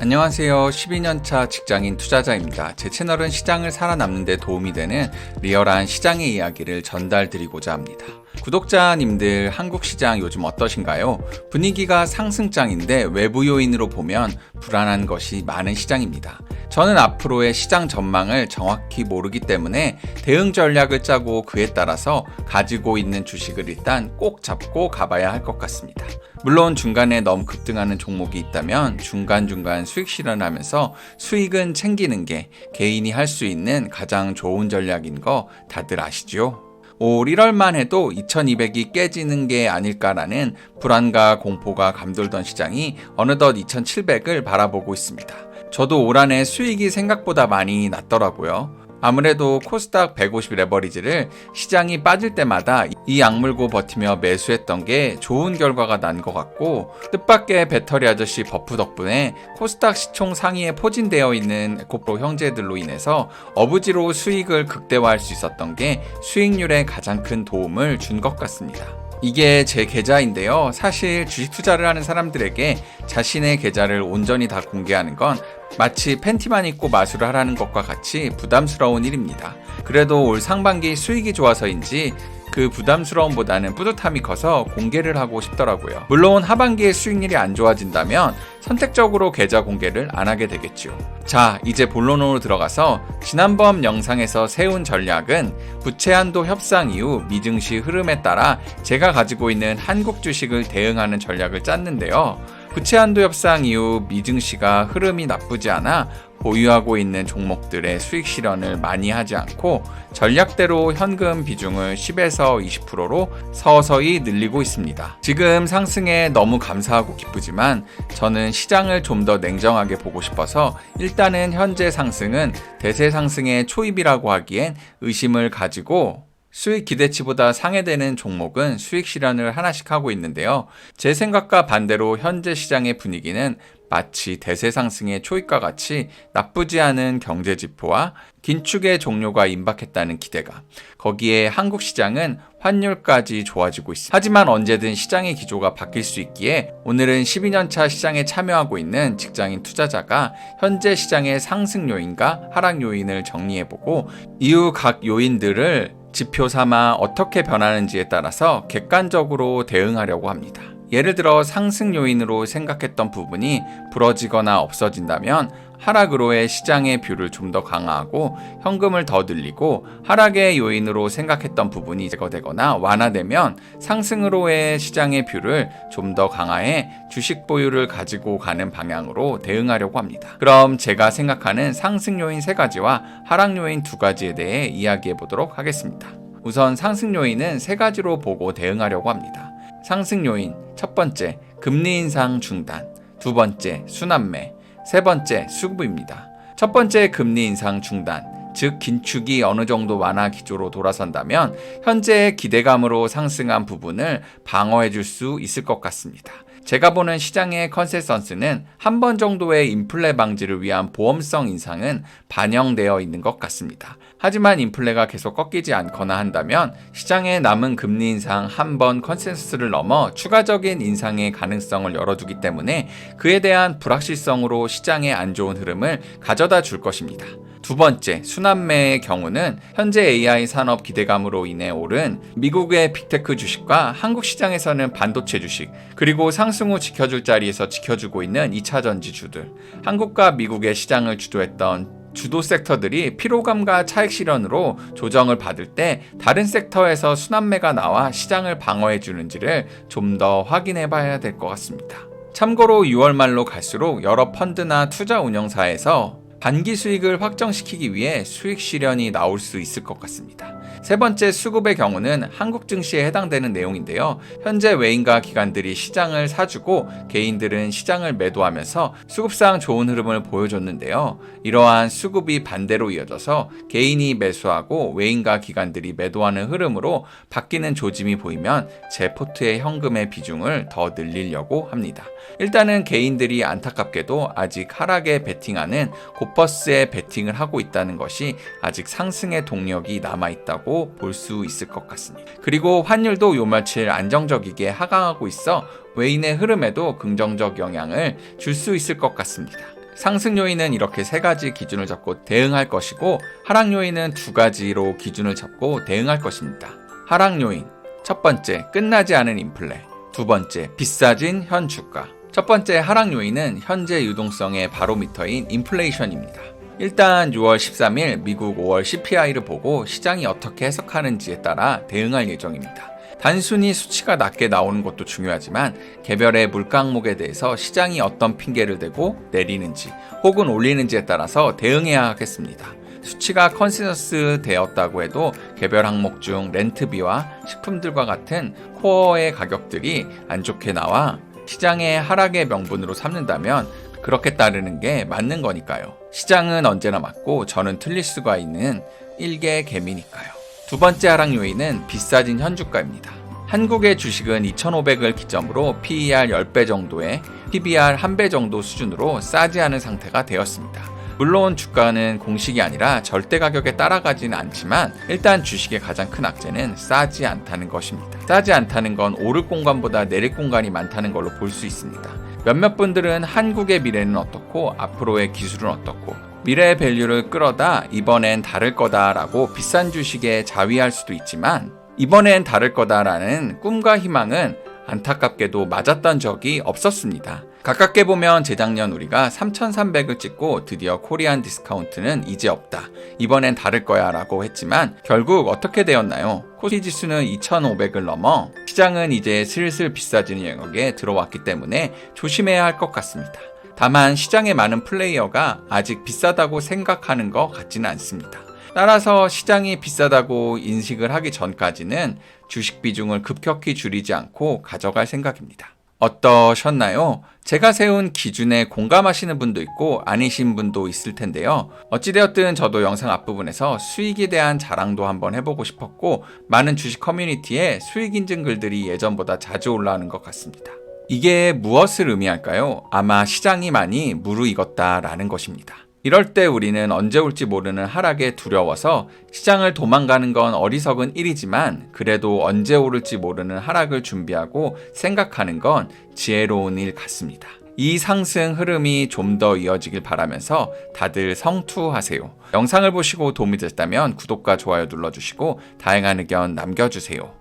안녕하세요. 12년차 직장인 투자자입니다. 제 채널은 시장을 살아남는 데 도움이 되는 리얼한 시장의 이야기를 전달드리고자 합니다. 구독자님들 한국 시장 요즘 어떠신가요? 분위기가 상승장인데 외부 요인으로 보면 불안한 것이 많은 시장입니다. 저는 앞으로의 시장 전망을 정확히 모르기 때문에 대응 전략을 짜고 그에 따라서 가지고 있는 주식을 일단 꼭 잡고 가봐야 할 것 같습니다. 물론 중간에 너무 급등하는 종목이 있다면 중간중간 수익 실현하면서 수익은 챙기는 게 개인이 할 수 있는 가장 좋은 전략인 거 다들 아시죠? 올 1월만 해도 2200이 깨지는 게 아닐까라는 불안과 공포가 감돌던 시장이 어느덧 2700을 바라보고 있습니다. 저도 올 한해 수익이 생각보다 많이 났더라고요. 아무래도 코스닥 150 레버리지를 시장이 빠질 때마다 이 악물고 버티며 매수했던 게 좋은 결과가 난 것 같고 뜻밖의 배터리 아저씨 버프 덕분에 코스닥 시총 상위에 포진되어 있는 에코프로 형제들로 인해서 어부지로 수익을 극대화할 수 있었던 게 수익률에 가장 큰 도움을 준 것 같습니다. 이게 제 계좌인데요. 사실 주식 투자를 하는 사람들에게 자신의 계좌를 온전히 다 공개하는 건 마치 팬티만 입고 마술을 하라는 것과 같이 부담스러운 일입니다. 그래도 올 상반기 수익이 좋아서인지 그 부담스러움보다는 뿌듯함이 커서 공개를 하고 싶더라고요. 물론 하반기에 수익률이 안 좋아진다면 선택적으로 계좌 공개를 안 하게 되겠죠. 자, 이제 본론으로 들어가서 지난번 영상에서 세운 전략은 부채 한도 협상 이후 미증시 흐름에 따라 제가 가지고 있는 한국 주식을 대응하는 전략을 짰는데요. 부채 한도 협상 이후 미증시가 흐름이 나쁘지 않아 보유하고 있는 종목들의 수익 실현을 많이 하지 않고 전략대로 현금 비중을 10에서 20%로 서서히 늘리고 있습니다. 지금 상승에 너무 감사하고 기쁘지만 저는 시장을 좀 더 냉정하게 보고 싶어서 일단은 현재 상승은 대세 상승의 초입이라고 하기엔 의심을 가지고 수익 기대치보다 상회되는 종목은 수익 실현을 하나씩 하고 있는데요. 제 생각과 반대로 현재 시장의 분위기는 마치 대세 상승의 초입과 같이 나쁘지 않은 경제 지표와 긴축의 종료가 임박했다는 기대가 거기에 한국 시장은 환율까지 좋아지고 있습니다. 하지만 언제든 시장의 기조가 바뀔 수 있기에 오늘은 12년차 시장에 참여하고 있는 직장인 투자자가 현재 시장의 상승 요인과 하락 요인을 정리해보고 이후 각 요인들을 지표 삼아 어떻게 변하는지에 따라서 객관적으로 대응하려고 합니다. 예를 들어 상승 요인으로 생각했던 부분이 부러지거나 없어진다면 하락으로의 시장의 뷰를 좀 더 강화하고 현금을 더 늘리고 하락의 요인으로 생각했던 부분이 제거되거나 완화되면 상승으로의 시장의 뷰를 좀 더 강화해 주식 보유를 가지고 가는 방향으로 대응하려고 합니다. 그럼 제가 생각하는 상승 요인 세 가지와 하락 요인 두 가지에 대해 이야기해 보도록 하겠습니다. 우선 상승 요인은 세 가지로 보고 대응하려고 합니다. 상승 요인 첫 번째 금리 인상 중단, 두 번째 순환매, 세 번째 수급입니다. 첫 번째 금리 인상 중단, 즉 긴축이 어느 정도 완화 기조로 돌아선다면 현재의 기대감으로 상승한 부분을 방어해 줄 수 있을 것 같습니다. 제가 보는 시장의 컨센서스는 한 번 정도의 인플레 방지를 위한 보험성 인상은 반영되어 있는 것 같습니다. 하지만 인플레가 계속 꺾이지 않거나 한다면 시장에 남은 금리 인상 한 번 컨센서스를 넘어 추가적인 인상의 가능성을 열어두기 때문에 그에 대한 불확실성으로 시장의 안 좋은 흐름을 가져다 줄 것입니다. 두 번째, 순환매의 경우는 현재 AI 산업 기대감으로 인해 오른 미국의 빅테크 주식과 한국 시장에서는 반도체 주식, 그리고 상승 후 지켜줄 자리에서 지켜주고 있는 2차 전지주들, 한국과 미국의 시장을 주도했던 주도 섹터들이 피로감과 차익 실현으로 조정을 받을 때 다른 섹터에서 순환매가 나와 시장을 방어해 주는지를 좀 더 확인해 봐야 될 것 같습니다. 참고로 6월 말로 갈수록 여러 펀드나 투자 운영사에서 반기 수익을 확정시키기 위해 수익 실현이 나올 수 있을 것 같습니다. 세 번째 수급의 경우는 한국 증시에 해당되는 내용인데요. 현재 외인과 기관들이 시장을 사주고 개인들은 시장을 매도하면서 수급상 좋은 흐름을 보여줬는데요. 이러한 수급이 반대로 이어져서 개인이 매수하고 외인과 기관들이 매도하는 흐름으로 바뀌는 조짐이 보이면 제 포트의 현금의 비중을 더 늘리려고 합니다. 일단은 개인들이 안타깝게도 아직 하락에 베팅하는 고퍼스에 베팅을 하고 있다는 것이 아직 상승의 동력이 남아있다고 볼 수 있을 것 같습니다. 그리고 환율도 요 며칠 안정적이게 하강하고 있어 외인의 흐름에도 긍정적 영향을 줄 수 있을 것 같습니다. 상승 요인은 이렇게 세 가지 기준을 잡고 대응할 것이고 하락 요인은 두 가지로 기준을 잡고 대응할 것입니다. 하락 요인 첫 번째 끝나지 않은 인플레 두 번째 비싸진 현 주가 첫 번째 하락 요인은 현재 유동성의 바로미터인 인플레이션입니다. 일단 6월 13일 미국 5월 CPI를 보고 시장이 어떻게 해석하는지에 따라 대응할 예정입니다. 단순히 수치가 낮게 나오는 것도 중요하지만 개별의 물가 항목에 대해서 시장이 어떤 핑계를 대고 내리는지 혹은 올리는지에 따라서 대응해야 하겠습니다. 수치가 컨센서스 되었다고 해도 개별 항목 중 렌트비와 식품들과 같은 코어의 가격들이 안 좋게 나와 시장의 하락의 명분으로 삼는다면 그렇게 따르는 게 맞는 거니까요. 시장은 언제나 맞고 저는 틀릴 수가 있는 일개 개미니까요. 두 번째 하락 요인은 비싸진 현주가입니다. 한국의 주식은 2,500을 기점으로 PER 10배 정도의 PBR 1배 정도 수준으로 싸지 않은 상태가 되었습니다. 물론 주가는 공식이 아니라 절대 가격에 따라가지는 않지만 일단 주식의 가장 큰 악재는 싸지 않다는 것입니다. 싸지 않다는 건 오를 공간보다 내릴 공간이 많다는 걸로 볼 수 있습니다. 몇몇 분들은 한국의 미래는 어떻고 앞으로의 기술은 어떻고 미래의 밸류를 끌어다 이번엔 다를 거다라고 비싼 주식에 자위할 수도 있지만 이번엔 다를 거다라는 꿈과 희망은 안타깝게도 맞았던 적이 없었습니다. 가깝게 보면 재작년 우리가 3,300을 찍고 드디어 코리안 디스카운트는 이제 없다. 이번엔 다를 거야 라고 했지만 결국 어떻게 되었나요? 코스피 지수는 2,500을 넘어 시장은 이제 슬슬 비싸지는 영역에 들어왔기 때문에 조심해야 할 것 같습니다. 다만 시장의 많은 플레이어가 아직 비싸다고 생각하는 것 같지는 않습니다. 따라서 시장이 비싸다고 인식을 하기 전까지는 주식 비중을 급격히 줄이지 않고 가져갈 생각입니다. 어떠셨나요? 제가 세운 기준에 공감하시는 분도 있고 아니신 분도 있을 텐데요. 어찌되었든 저도 영상 앞부분에서 수익에 대한 자랑도 한번 해보고 싶었고 많은 주식 커뮤니티에 수익 인증 글들이 예전보다 자주 올라오는 것 같습니다. 이게 무엇을 의미할까요? 아마 시장이 많이 무르익었다라는 것입니다. 이럴 때 우리는 언제 올지 모르는 하락에 두려워서 시장을 도망가는 건 어리석은 일이지만 그래도 언제 오를지 모르는 하락을 준비하고 생각하는 건 지혜로운 일 같습니다. 이 상승 흐름이 좀 더 이어지길 바라면서 다들 성투하세요. 영상을 보시고 도움이 됐다면 구독과 좋아요 눌러주시고 다양한 의견 남겨주세요.